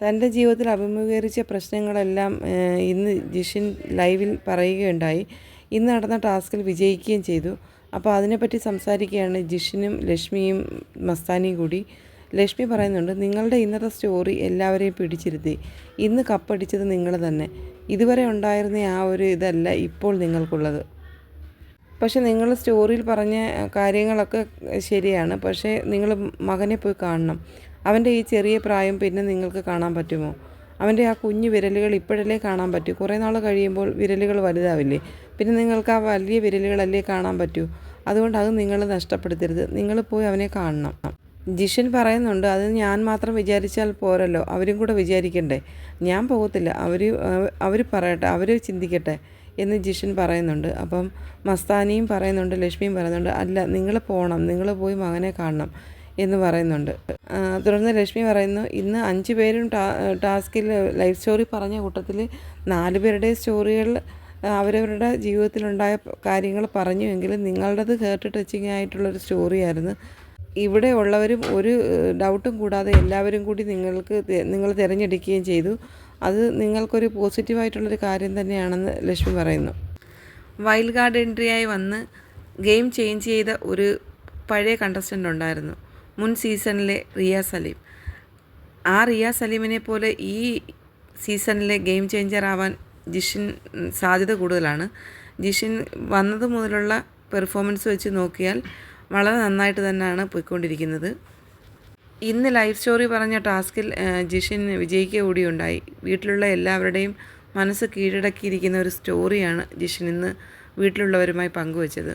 തന്റെ ജീവിതത്തിൽ അഭിമുഖീകരിച്ച പ്രശ്നങ്ങളെല്ലാം ഇന്ന് ജിഷിൻ ലൈവിൽ പറയുകയുണ്ടായി. ഇന്ന് നടന്ന ടാസ്കിൽ വിജയിക്കുകയും ചെയ്തു. അപ്പോൾ അതിനെപ്പറ്റി സംസാരിക്കുകയാണ് ജിഷിനും ലക്ഷ്മിയും മസ്താനിയും കൂടി. ലക്ഷ്മി പറയുന്നുണ്ട് നിങ്ങളുടെ ഇന്നത്തെ സ്റ്റോറി എല്ലാവരെയും പിടിച്ചിരുത്തി. ഇന്ന് കപ്പടിച്ചത് നിങ്ങൾ തന്നെ. ഇതുവരെ ഉണ്ടായിരുന്ന ആ ഒരു ഇതല്ല ഇപ്പോൾ നിങ്ങൾക്കുള്ളത്. പക്ഷേ നിങ്ങൾ സ്റ്റോറിയിൽ പറഞ്ഞ കാര്യങ്ങളൊക്കെ ശരിയാണ്. പക്ഷേ നിങ്ങൾ മകനെ പോയി കാണണം. അവന്റെ ഈ ചെറിയ പ്രായം പിന്നെ നിങ്ങൾക്ക് കാണാൻ പറ്റുമോ? അവന്റെ ആ കുഞ്ഞു വിരലുകൾ ഇപ്പോഴല്ലേ കാണാൻ പറ്റൂ? കുറേ നാൾ കഴിയുമ്പോൾ വിരലുകൾ വലുതാവില്ലേ? പിന്നെ നിങ്ങൾക്ക് ആ വലിയ വിരലുകളല്ലേ കാണാൻ പറ്റൂ? അതുകൊണ്ട് അത് നിങ്ങൾ നഷ്ടപ്പെടുത്തരുത്. നിങ്ങൾ പോയി അവനെ കാണണം. ജിഷൻ പറയുന്നുണ്ട് അത് ഞാൻ മാത്രം വിചാരിച്ചാൽ പോരല്ലോ. അവരും കൂടെ വിചാരിക്കണ്ടേ? ഞാൻ പോകത്തില്ല. അവർ അവർ പറയട്ടെ. അവർ ചിന്തിക്കട്ടെ. എന്ന് ജിഷൻ പറയുന്നുണ്ട്. അപ്പം മസ്താനിയും പറയുന്നുണ്ട് ലക്ഷ്മിയും പറയുന്നുണ്ട് അല്ല നിങ്ങൾ പോകണം നിങ്ങൾ പോയി മകനെ കാണണം. എന്ന് പറയുന്നുണ്ട്. തുടർന്ന് ലക്ഷ്മി പറയുന്നു ഇന്ന് അഞ്ച് പേരും ടാ ടാസ്കിൽ ലൈഫ് സ്റ്റോറി പറഞ്ഞ കൂട്ടത്തിൽ നാല് പേരുടെ സ്റ്റോറികൾ അവരവരുടെ ജീവിതത്തിലുണ്ടായ കാര്യങ്ങൾ പറഞ്ഞു എങ്കിലും നിങ്ങളുടേത് ഹേർട്ട് ടച്ചിങ് ആയിട്ടുള്ളൊരു സ്റ്റോറിയായിരുന്നു ഇവിടെ ഉള്ളവരും ഒരു ഡൗട്ടും കൂടാതെ എല്ലാവരും കൂടി നിങ്ങൾക്ക് നിങ്ങൾ തിരഞ്ഞെടുക്കുകയും ചെയ്തു. അത് നിങ്ങൾക്കൊരു പോസിറ്റീവായിട്ടുള്ളൊരു കാര്യം തന്നെയാണെന്ന് ലക്ഷ്മി പറയുന്നു. വൈൽഡ് കാർഡ് എൻട്രിയായി വന്ന് ഗെയിം ചേഞ്ച് ചെയ്ത ഒരു പഴയ കണ്ടസ്റ്റന്റ് ഉണ്ടായിരുന്നു. മുൻ സീസണിലെ റിയ സലീം. ആ റിയ സലീമിനെ പോലെ ഈ സീസണിലെ ഗെയിം ചേഞ്ചർ ആവാൻ ജിഷിൻ സാധ്യത കൂടുതലാണ്. ജിഷിൻ വന്നത് മുതലുള്ള പെർഫോമൻസ് വെച്ച് നോക്കിയാൽ വളരെ നന്നായിട്ട് തന്നെയാണ് പോയിക്കൊണ്ടിരിക്കുന്നത്. ഇന്ന് ലൈഫ് സ്റ്റോറി പറഞ്ഞ ടാസ്കിൽ ജിഷിൻ വിജയിക്കുക കൂടിയുണ്ടായി. വീട്ടിലുള്ള എല്ലാവരുടെയും മനസ്സ് കീഴടക്കിയിരിക്കുന്ന ഒരു സ്റ്റോറിയാണ് ജിഷിൻ ഇന്ന് വീട്ടിലുള്ളവരുമായി പങ്കുവച്ചത്.